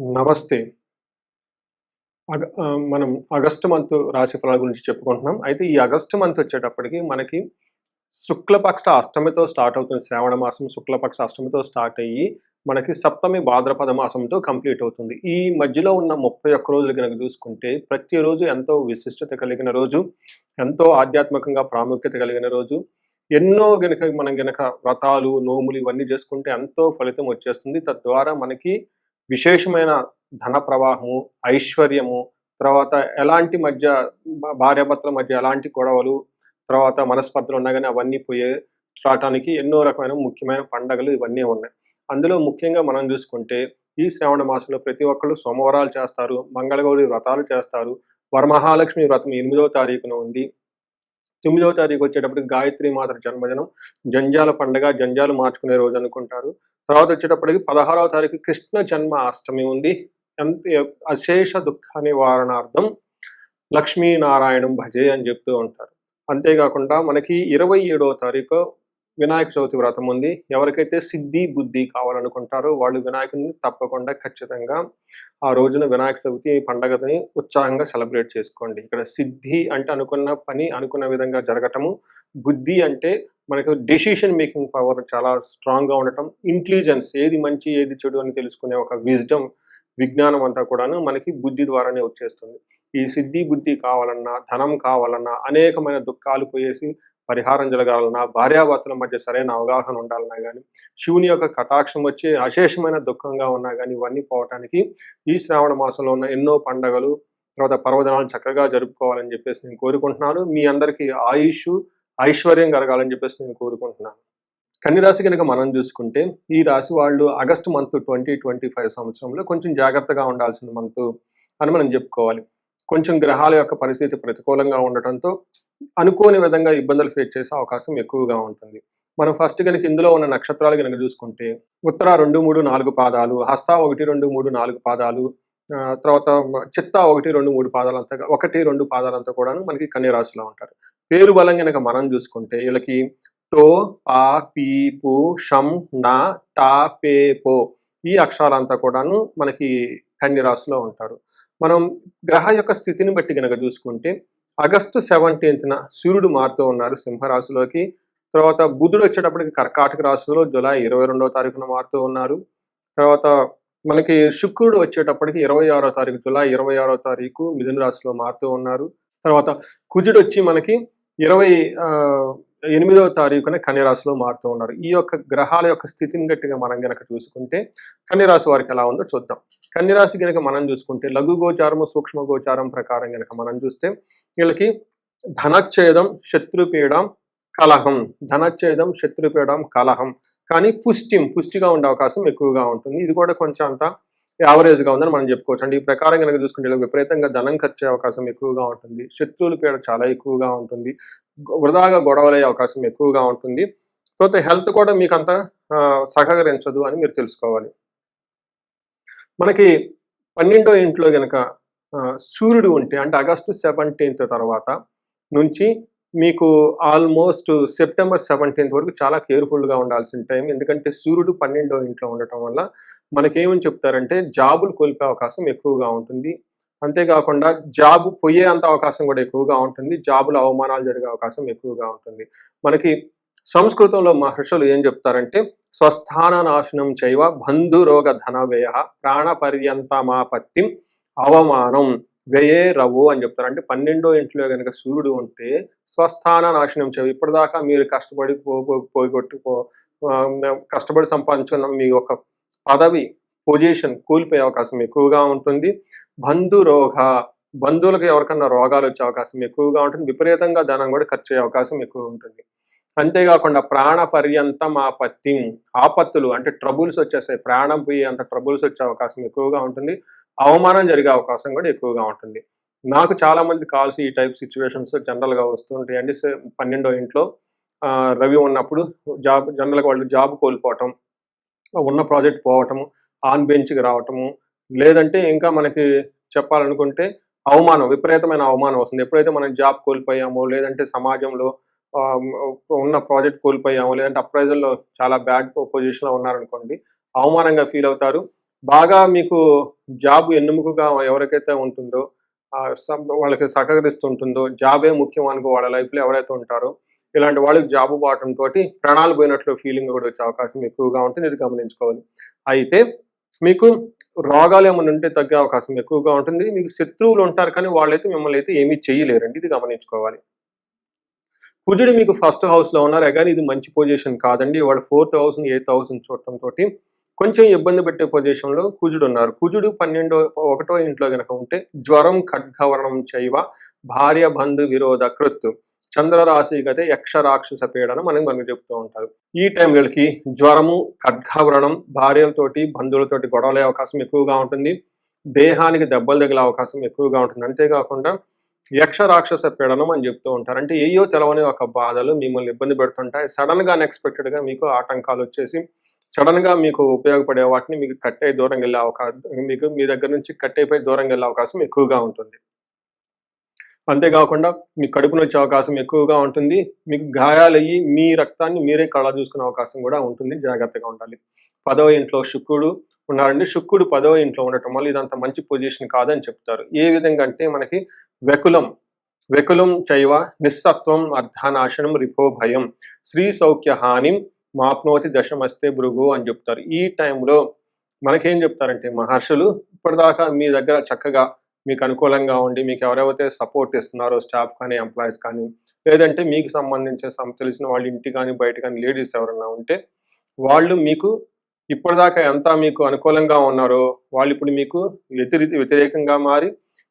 నమస్తే. అగ మనం ఆగస్టు మంత్ రాశి ఫలాల గురించి చెప్పుకుంటున్నాం. అయితే ఈ ఆగస్టు మంత్ వచ్చేటప్పటికి మనకి శుక్లపక్ష అష్టమితో స్టార్ట్ అవుతుంది. శ్రావణ మాసం శుక్లపక్ష అష్టమితో స్టార్ట్ అయ్యి, మనకి సప్తమి భాద్రపద మాసంతో కంప్లీట్ అవుతుంది. ఈ మధ్యలో ఉన్న 31 రోజులు గనక చూసుకుంటే, ప్రతిరోజు ఎంతో విశిష్టత కలిగిన రోజు, ఎంతో ఆధ్యాత్మికంగా ప్రాముఖ్యత కలిగిన రోజు. ఎన్నో గనక మనం గనక వ్రతాలు, నోములు ఇవన్నీ చేసుకుంటే ఎంతో ఫలితం వచ్చేస్తుంది. తద్వారా మనకి విశేషమైన ధన ప్రవాహము, ఐశ్వర్యము, తర్వాత ఎలాంటి మధ్య భార్యాభర్తల మధ్య ఎలాంటి గొడవలు, తర్వాత మనస్పర్ధలు ఉన్నా కానీ అవన్నీ పోయే రాటానికి ఎన్నో రకమైన ముఖ్యమైన పండగలు ఇవన్నీ ఉన్నాయి. అందులో ముఖ్యంగా మనం చూసుకుంటే, ఈ శ్రావణ మాసంలో ప్రతి ఒక్కళ్ళు సోమవారాలు చేస్తారు, మంగళగౌరి వ్రతాలు చేస్తారు. వరమహాలక్ష్మి వ్రతం ఎనిమిదవ తారీఖున ఉంది. తొమ్మిదవ తారీఖు వచ్చేటప్పటికి గాయత్రి మాత జన్మదినం. జంజాల పండగ, జంజాలు మార్చుకునే రోజు అనుకుంటారు. తర్వాత వచ్చేటప్పటికి 16వ తారీఖు కృష్ణ జన్మ అష్టమి ఉంది. అంతే అశేష దుఃఖ నివారణార్థం లక్ష్మీనారాయణం భజే అని చెప్తూ ఉంటారు. అంతేకాకుండా మనకి 27వ తారీఖు వినాయక చవితి వ్రతం ఉంది. ఎవరికైతే సిద్ధి, బుద్ధి కావాలనుకుంటారో వాళ్ళు వినాయకుడిని తప్పకుండా ఖచ్చితంగా ఆ రోజున వినాయక చవితి పండగని ఉత్సాహంగా సెలబ్రేట్ చేసుకోండి. ఇక్కడ సిద్ధి అంటే అనుకున్న పని అనుకున్న విధంగా జరగటము. బుద్ధి అంటే మనకు డెసిషన్ మేకింగ్ పవర్ చాలా స్ట్రాంగ్‌గా ఉండటం. ఇంటెలిజెన్స్ ఏది మంచి, ఏది చెడు అని తెలుసుకునే ఒక విజ్డమ్, విజ్ఞానం అంతా కూడాను మనకి బుద్ధి ద్వారానే వచ్చేస్తుంది. ఈ సిద్ధి, బుద్ధి కావాలన్నా, ధనం కావాలన్నా, అనేకమైన దుఃఖాలు పోయేసి పరిహారం జరగాలన్నా, భార్యాభర్తల మధ్య సరైన అవగాహన ఉండాలన్నా కానీ శివుని యొక్క కటాక్షం వచ్చి అశేషమైన దుఃఖంగా ఉన్నా కానీ ఇవన్నీ పోవటానికి ఈ శ్రావణ మాసంలో ఉన్న ఎన్నో పండగలు, తర్వాత పర్వదినాలు చక్కగా జరుపుకోవాలని చెప్పేసి నేను కోరుకుంటున్నాను. మీ అందరికీ ఆయుష్ ఐశ్వర్యం కలగాలని చెప్పేసి నేను కోరుకుంటున్నాను. కన్నిరాశి రాశి మనం చూసుకుంటే, ఈ రాశి వాళ్ళు ఆగస్టు మంత్ 2025 సంవత్సరంలో కొంచెం జాగ్రత్తగా ఉండాల్సిన మంత్ అని మనం చెప్పుకోవాలి. కొంచెం గ్రహాల యొక్క పరిస్థితి ప్రతికూలంగా ఉండటంతో, అనుకోని విధంగా ఇబ్బందులు ఫేస్ చేసే అవకాశం ఎక్కువగా ఉంటుంది. మనం ఫస్ట్ గనక ఇందులో ఉన్న నక్షత్రాలు కనుక చూసుకుంటే, ఉత్తర 2, 3, 4 పాదాలు, హస్త 1, 2, 3, 4 పాదాలు, తర్వాత చిత్త 1, 2, 3 పాదాలంతా 1, 2 పాదాలంతా కూడాను మనకి కన్యరాశిలో ఉంటారు. పేరు బలం గనక మనం చూసుకుంటే వీళ్ళకి టో, పా, పీ, పు, షం, న, ట, పే, పో ఈ అక్షరాలంతా కూడాను మనకి కన్యరాశిలో ఉంటారు. మనం గ్రహ యొక్క స్థితిని బట్టి గనక చూసుకుంటే, ఆగస్టు 17న సూర్యుడు మారుతూ ఉన్నారు సింహరాశిలోకి. తర్వాత బుధుడు వచ్చేటప్పటికి కర్కాటక రాశిలో జులై 22వ తారీఖున మారుతూ ఉన్నారు. తర్వాత మనకి శుక్రుడు వచ్చేటప్పటికి 26వ తారీఖు జులై 26వ తారీఖు మిథున రాశిలో మారుతూ ఉన్నారు. తర్వాత కుజుడు వచ్చి మనకి 20 ఎనిమిదవ తారీఖున కన్యరాశిలో మారుతూ ఉన్నారు. ఈ యొక్క గ్రహాల యొక్క స్థితిని గట్టిగా మనం గనక చూసుకుంటే, కన్యరాశి వారికి ఎలా ఉందో చూద్దాం. కన్యరాశి గనక మనం చూసుకుంటే లఘు గోచారము, సూక్ష్మ గోచారం ప్రకారం గనక మనం చూస్తే, వీళ్ళకి ధనచ్ఛేదం, శత్రుపీడం, కలహం. ధనచ్ఛేదం, శత్రుపీడం, కలహం. కానీ పుష్టిం పుష్టిగా ఉండే అవకాశం ఎక్కువగా ఉంటుంది. ఇది కూడా కొంచెం అంత యావరేజ్‌గా ఉందని మనం చెప్పుకోవచ్చు. అండి ఈ ప్రకారం గనక చూసుకుంటే వీళ్ళకి విపరీతంగా ధనం ఖర్చయ్యే అవకాశం ఎక్కువగా ఉంటుంది. శత్రువుల పీడ చాలా ఎక్కువగా ఉంటుంది. వృధాగా గొడవలయ్యే అవకాశం ఎక్కువగా ఉంటుంది. కాకపోతే హెల్త్ కూడా మీకు అంత సహకరించదు అని మీరు తెలుసుకోవాలి. మనకి 12 ఇంట్లో గనక సూర్యుడు ఉంటే అంటే ఆగస్టు 17థ్ తర్వాత నుంచి మీకు ఆల్మోస్ట్ సెప్టెంబర్ 17థ్ వరకు చాలా కేర్‌ఫుల్‌గా ఉండాల్సిన టైం. ఎందుకంటే సూర్యుడు 12వ ఇంట్లో ఉండటం వల్ల మనకేమని చెప్తారంటే జాబులు కోల్పోయే అవకాశం ఎక్కువగా ఉంటుంది. అంతేకాకుండా జాబ్ పోయేంత అవకాశం కూడా ఎక్కువగా ఉంటుంది. జాబుల అవమానాలు జరిగే అవకాశం ఎక్కువగా ఉంటుంది. మనకి సంస్కృతంలో మహర్షులు ఏం చెప్తారంటే, స్వస్థాన నాశనం చైవ బంధురోగ ధన వ్యయః ప్రాణపర్యంతమాపత్తిం అవమానం వ్యయే రవో అని చెప్తారు. అంటే 12 ఇంట్లో కనుక సూర్యుడు ఉంటే స్వస్థాన నాశనం చేయవు ఇప్పటిదాకా మీరు కష్టపడి పోగొట్టుకో కష్టపడి సంపాదించుకున్న మీ యొక్క పదవి, పొజిషన్ కోల్పోయే అవకాశం ఎక్కువగా ఉంటుంది. బంధురోగ బంధువులకు ఎవరికన్నా రోగాలు వచ్చే అవకాశం ఎక్కువగా ఉంటుంది. విపరీతంగా ధనం కూడా ఖర్చయ్యే అవకాశం ఎక్కువ ఉంటుంది. అంతేకాకుండా ప్రాణ పర్యంతం ఆపత్తి ఆపత్తులు అంటే ట్రబుల్స్ వచ్చేస్తాయి. ప్రాణం పోయేంత ట్రబుల్స్ వచ్చే అవకాశం ఎక్కువగా ఉంటుంది. అవమానం జరిగే అవకాశం కూడా ఎక్కువగా ఉంటుంది. నాకు చాలా మంది కాల్స్ ఈ టైప్ సిచ్యువేషన్స్ జనరల్‌గా వస్తుంటాయండి పన్నెండో ఇంట్లో రవి ఉన్నప్పుడు జాబ్ జనరల్‌గా వాళ్ళు జాబ్ కోల్పోవటం, ఉన్న ప్రాజెక్ట్ పోవటము, ఆన్ బెంచ్‌కి రావటము, లేదంటే ఇంకా మనకి చెప్పాలనుకుంటే అవమానం విపరీతమైన అవమానం వస్తుంది. ఎప్పుడైతే మనం జాబ్ కోల్పోయామో, లేదంటే సమాజంలో ఉన్న ప్రాజెక్ట్ కోల్పోయాము లేదంటే అప్రైజల్‌లో చాలా బ్యాడ్ పొజిషన్‌లో ఉన్నారనుకోండి, అవమానంగా ఫీల్ అవుతారు. బాగా మీకు జాబ్ ఎన్నుముకగా ఎవరికైతే ఉంటుందో వాళ్ళకి సహకరిస్తుంటుందో జాబే ముఖ్యం అనుకో వాళ్ళ లైఫ్లో ఎవరైతే ఉంటారో ఇలాంటి వాళ్ళకి జాబ్ పోవటం తోటి ప్రాణాలు పోయినట్లు ఫీలింగ్ కూడా వచ్చే అవకాశం ఎక్కువగా ఉంటుంది ఇది గమనించుకోవాలి అయితే మీకు రోగాలు ఏమైనా ఉంటే తగ్గే అవకాశం ఎక్కువగా ఉంటుంది. మీకు శత్రువులు ఉంటారు కానీ వాళ్ళైతే మిమ్మల్ని అయితే ఏమీ చేయలేరండి. ఇది గమనించుకోవాలి. కుజుడు మీకు ఫస్ట్ హౌస్లో ఉన్నారు. కానీ ఇది మంచి పొజిషన్ కాదండి. వాళ్ళు ఫోర్త్ హౌస్ని ఎయిత్ హౌస్ని చూడటం తోటి కొంచెం ఇబ్బంది పెట్టే పొజిషన్లో కుజుడు ఉన్నారు. కుజుడు పన్నెండో ఒకటో ఇంట్లో గనక ఉంటే జ్వరం ఖడ్గవరణం చైవ భార్య బంధు విరోధ కృత్తు. చంద్రరాశి గతే యక్ష రాక్షస పీడనం అని మనకు చెప్తూ ఉంటారు. ఈ టైం వీళ్ళకి జ్వరము ఖడ్గవ్రణం భార్యలతోటి బంధువులతోటి గొడవలే అవకాశం ఎక్కువగా ఉంటుంది. దేహానికి దెబ్బలు తగిలే అవకాశం ఎక్కువగా ఉంటుంది. అంతేకాకుండా యక్ష రాక్షస పీడనం అని చెప్తూ ఉంటారు. అంటే ఏయో తెలవని ఒక బాధలు మిమ్మల్ని ఇబ్బంది పెడుతుంటాయి. సడన్గా మీకు ఆటంకాలు వచ్చేసి సడన్గా మీకు ఉపయోగపడే వాటిని మీకు కట్టే దూరం వెళ్ళే అవకాశం మీకు మీ దగ్గర నుంచి కట్టేపోయి దూరం వెళ్ళే అవకాశం ఎక్కువగా ఉంటుంది. అంతేకాకుండా మీ కడుపును వచ్చే అవకాశం ఎక్కువగా ఉంటుంది. మీకు గాయాలయ్యి మీ రక్తాన్ని మీరే కళ చూసుకునే అవకాశం కూడా ఉంటుంది. జాగ్రత్తగా ఉండాలి. పదవ ఇంట్లో శుక్రుడు ఉన్నారండి. శుక్రుడు పదవ ఇంట్లో ఉండటం వల్ల ఇదంత మంచి పొజిషన్ కాదని చెప్తారు. ఏ విధంగా అంటే మనకి వెకులం వెకులం చైవ నిస్సత్వం అర్ధనాశనం రిపో భయం శ్రీ సౌఖ్య హానిం మాప్నోతి దశమస్తే భృగు అని చెప్తారు. ఈ టైంలో మనకేం చెప్తారంటే మహర్షులు ఇప్పటిదాకా మీ దగ్గర చక్కగా మీకు అనుకూలంగా ఉండి మీకు ఎవరెవరైతే సపోర్ట్ ఇస్తున్నారో స్టాఫ్ కానీ ఎంప్లాయీస్ కానీ లేదంటే మీకు సంబంధించిన సం- తెలిసిన వాళ్ళ ఇంటి కానీ బయట కానీ లేడీస్ ఎవరన్నా ఉంటే వాళ్ళు మీకు ఇప్పటిదాకా ఎంత మీకు అనుకూలంగా ఉన్నారో వాళ్ళు ఇప్పుడు మీకు వ్యతిరి వ్యతిరేకంగా మారి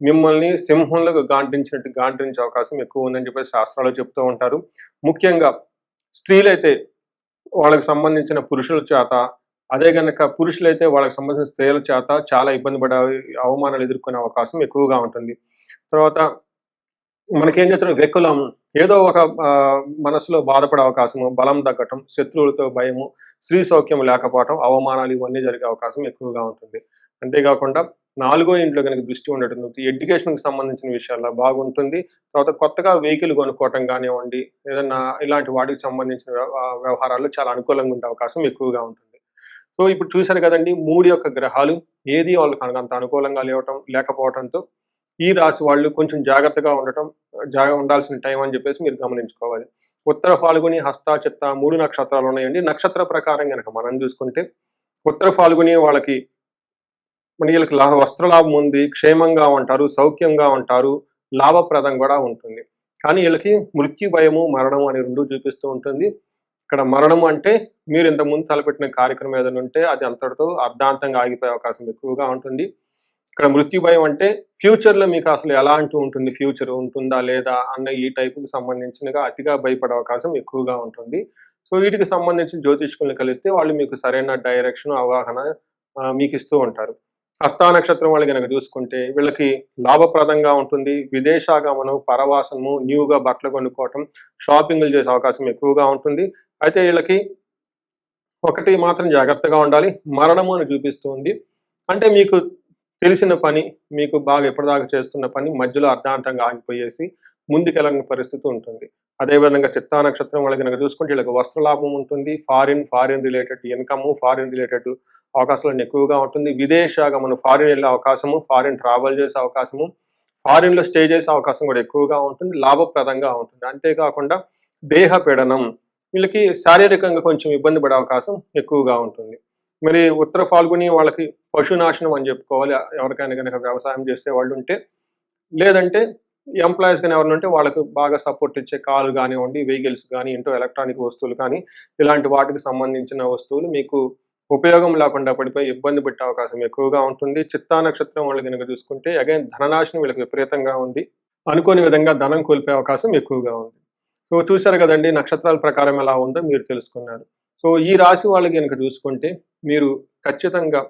మిమ్మల్ని సింహంలో గాంటించినట్టు గాంటించే అవకాశం ఎక్కువ ఉందని చెప్పి శాస్త్రాలు చెప్తూ ఉంటారు. ముఖ్యంగా స్త్రీలైతే వాళ్ళకి సంబంధించిన పురుషుల చేత అదే కనుక పురుషులైతే వాళ్ళకి సంబంధించిన స్త్రీల చేత చాలా ఇబ్బంది పడే అవమానాలు ఎదుర్కొనే అవకాశం ఎక్కువగా ఉంటుంది. తర్వాత మనకేం చెప్తున్నారు వెకులం ఏదో ఒక మనసులో బాధపడే అవకాశము బలం తగ్గటం శత్రువులతో భయము స్త్రీ సౌఖ్యం లేకపోవటం అవమానాలు ఇవన్నీ జరిగే అవకాశం ఎక్కువగా ఉంటుంది. అంతేకాకుండా నాలుగో ఇంట్లో కనుక దృష్టి ఉండటం ఎడ్యుకేషన్కి సంబంధించిన విషయాల్లో బాగుంటుంది. తర్వాత కొత్తగా వెహికల్ కొనుక్కోవటం కానివ్వండి ఏదన్నా ఇలాంటి వాటికి సంబంధించిన వ్యవ- వ్యవహారాల్లో చాలా అనుకూలంగా ఉండే అవకాశం ఎక్కువగా ఉంటుంది. సో ఇప్పుడు చూశారు కదండి మూడు యొక్క గ్రహాలు ఏది వాళ్ళకి అంత- అనుకూలంగా లేవటం లేకపోవడంతో ఈ రాశి వాళ్ళు కొంచెం జాగ్రత్తగా ఉండటం జాగ్రత్త ఉండాల్సిన టైం అని చెప్పేసి మీరు గమనించుకోవాలి. ఉత్తర ఫాల్గుని హస్త చిత్త మూడు నక్షత్రాలు ఉన్నాయండి. నక్షత్ర ప్రకారం కనుక మనం చూసుకుంటే ఉత్తర ఫాల్గుని వాళ్ళకి మన వీళ్ళకి లాభ వస్త్రలాభం ఉంది క్షేమంగా ఉంటారు సౌఖ్యంగా ఉంటారు లాభప్రదం కూడా ఉంటుంది. కానీ వీళ్ళకి మృత్యు భయము మరణం అని రెండు చూపిస్తూ ఉంటుంది. ఇక్కడ మరణం అంటే మీరు ఇంతకుముందు తలపెట్టిన కార్యక్రమం ఏదైనా ఉంటే అది అంతటితో అర్ధాంతంగా ఆగిపోయే అవకాశం ఎక్కువగా ఉంటుంది. ఇక్కడ మృత్యు భయం అంటే ఫ్యూచర్లో మీకు అసలు ఎలాంటి ఉంటుంది? ఫ్యూచర్ ఉంటుందా లేదా అన్న ఈ టైపుకి సంబంధించినగా అతిగా భయపడే అవకాశం ఎక్కువగా ఉంటుంది. సో వీటికి సంబంధించిన జ్యోతిష్కుల్ని కలిస్తే వాళ్ళు మీకు సరైన డైరెక్షన్ అవగాహన మీకు ఇస్తూ ఉంటారు. హస్తా నక్షత్రం వాళ్ళు కనుక చూసుకుంటే వీళ్ళకి లాభప్రదంగా ఉంటుంది. విదేశాగమనం పరవాసము న్యూగా బట్టలు కొనుక్కోవటం షాపింగ్లు చేసే అవకాశం ఎక్కువగా ఉంటుంది. అయితే వీళ్ళకి ఒకటి మాత్రం జాగ్రత్తగా ఉండాలి. మరణము అని చూపిస్తుంది అంటే మీకు తెలిసిన పని మీకు బాగా ఎప్పటిదాకా చేస్తున్న పని మధ్యలో అర్ధాంతంగా ఆగిపోయేసి ముందుకెళ్ళని పరిస్థితి ఉంటుంది. అదేవిధంగా చిత్తా నక్షత్రం వాళ్ళకి కనుక చూసుకుంటే వీళ్ళకి వస్త్రలాభం ఉంటుంది. Foreign foreign related income foreign related అవకాశాలు ఎక్కువగా ఉంటుంది. విదేశాగమనం ఫారిన్ వెళ్ళే అవకాశము ఫారిన్ ట్రావెల్ చేసే అవకాశము ఫారిన్లో స్టే చేసే అవకాశం కూడా ఎక్కువగా ఉంటుంది. లాభప్రదంగా ఉంటుంది. అంతేకాకుండా దేహ పీడనం వీళ్ళకి శారీరకంగా కొంచెం ఇబ్బంది పడే అవకాశం ఎక్కువగా ఉంటుంది. మరి ఉత్తర ఫాల్గుని వాళ్ళకి పశునాశనం అని చెప్పుకోవాలి. ఎవరికైనా కనుక వ్యవసాయం చేసే వాళ్ళు ఉంటే లేదంటే ఎంప్లాయీస్ కానీ ఎవరిని ఉంటే వాళ్ళకు బాగా సపోర్ట్ ఇచ్చే కారు కానివ్వండి వెహికల్స్ కానీ ఇంటో ఎలక్ట్రానిక్ వస్తువులు కానీ ఇలాంటి వాటికి సంబంధించిన వస్తువులు మీకు ఉపయోగం లేకుండా పడిపోయి ఇబ్బంది పెట్టే అవకాశం ఎక్కువగా ఉంటుంది. చిత్తా నక్షత్రం వాళ్ళు కనుక చూసుకుంటే అగైన్ ధననాశనం వీళ్ళకి విపరీతంగా ఉంది. అనుకోని విధంగా ధనం కోల్పోయే అవకాశం ఎక్కువగా ఉంది. సో చూశారు కదండి నక్షత్రాల ప్రకారం ఎలా ఉందో మీరు తెలుసుకున్నారు. సో ఈ రాశి వాళ్ళకి కనుక చూసుకుంటే మీరు ఖచ్చితంగా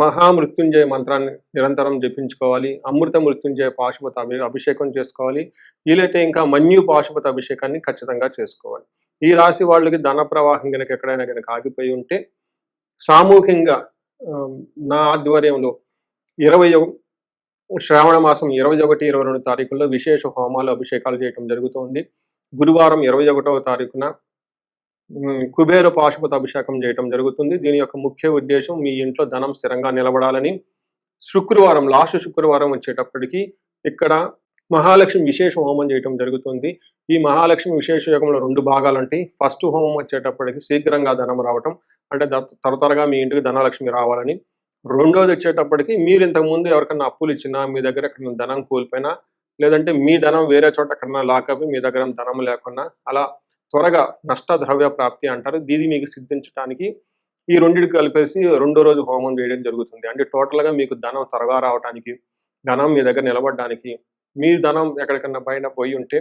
మహామృత్యుంజయ మంత్రాన్ని నిరంతరం జపించుకోవాలి అమృత మృత్యుంజయ పాశుపత అభి అభిషేకం చేసుకోవాలి వీలైతే ఇంకా మన్యు పాశుపత అభిషేకాన్ని ఖచ్చితంగా చేసుకోవాలి. ఈ రాశి వాళ్ళకి ధన ప్రవాహం కనుక ఎక్కడైనా కనుక ఆగిపోయి ఉంటే సామూహికంగా నా ఆధ్వర్యంలో ఇరవై శ్రావణ మాసం ఇరవై ఒకటి ఇరవై రెండు తారీఖుల్లో విశేష హోమాలు అభిషేకాలు చేయటం జరుగుతుంది. గురువారం ఇరవై ఒకటవ తారీఖున కుబేర పాశుపత అభిషేకం చేయటం జరుగుతుంది. దీని యొక్క ముఖ్య ఉద్దేశం మీ ఇంట్లో ధనం స్థిరంగా నిలబడాలని. శుక్రవారం లాస్ట్ శుక్రవారం వచ్చేటప్పటికి ఇక్కడ మహాలక్ష్మి విశేష హోమం చేయటం జరుగుతుంది. ఈ మహాలక్ష్మి విశేష యోగంలో రెండు భాగాలు ఉంటాయి ఫస్ట్ హోమం వచ్చేటప్పటికి శీఘ్రంగా ధనం రావటం అంటే తరతరగా మీ ఇంటికి ధనలక్ష్మి రావాలని. రెండోది వచ్చేటప్పటికి మీరు ఇంతకు ముందు అప్పులు ఇచ్చినా మీ దగ్గర ఎక్కడైనా ధనం కోల్పోయినా లేదంటే మీ ధనం వేరే చోట ఎక్కడన్నా లాకప్ మీ దగ్గర ధనం లేకున్నా అలా త్వరగా నష్ట ద్రవ్య ప్రాప్తి అంటారు. దీది మీకు సిద్ధించడానికి ఈ రెండింటి కలిపేసి రెండో రోజు హోమం చేయడం జరుగుతుంది. అంటే టోటల్గా మీకు ధనం త్వరగా రావడానికి ధనం మీ దగ్గర నిలబడడానికి మీ ధనం ఎక్కడికన్నా పైన పోయి ఉంటే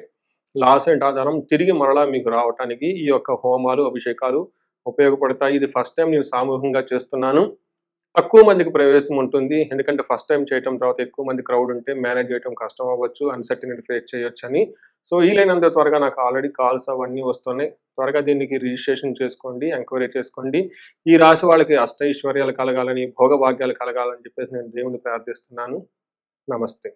లాస్ అండ్ ఆ ధనం తిరిగి మరలా మీకు రావడానికి ఈ యొక్క హోమాలు అభిషేకాలు ఉపయోగపడతాయి. ఇది ఫస్ట్ టైం నేను సామూహికంగా చేస్తున్నాను. తక్కువ మందికి ప్రవేశం ఉంటుంది. ఎందుకంటే ఫస్ట్ టైం చేయటం తర్వాత ఎక్కువ మంది క్రౌడ్ ఉంటే మేనేజ్ చేయడం కష్టం అవ్వచ్చు అన్సర్టినిటీ ఫేస్ చేయొచ్చు అని. సో వీలైనంత త్వరగా నాకు ఆల్రెడీ కాల్స్ అవన్నీ వస్తున్నాయి. త్వరగా దీనికి రిజిస్ట్రేషన్ చేసుకోండి ఎంక్వైరీ చేసుకోండి. ఈ రాశి వాళ్ళకి అష్టైశ్వర్యాలు కలగాలని భోగభాగ్యాలు కలగాలని చెప్పేసి నేను దేవుని ప్రార్థిస్తున్నాను. నమస్తే.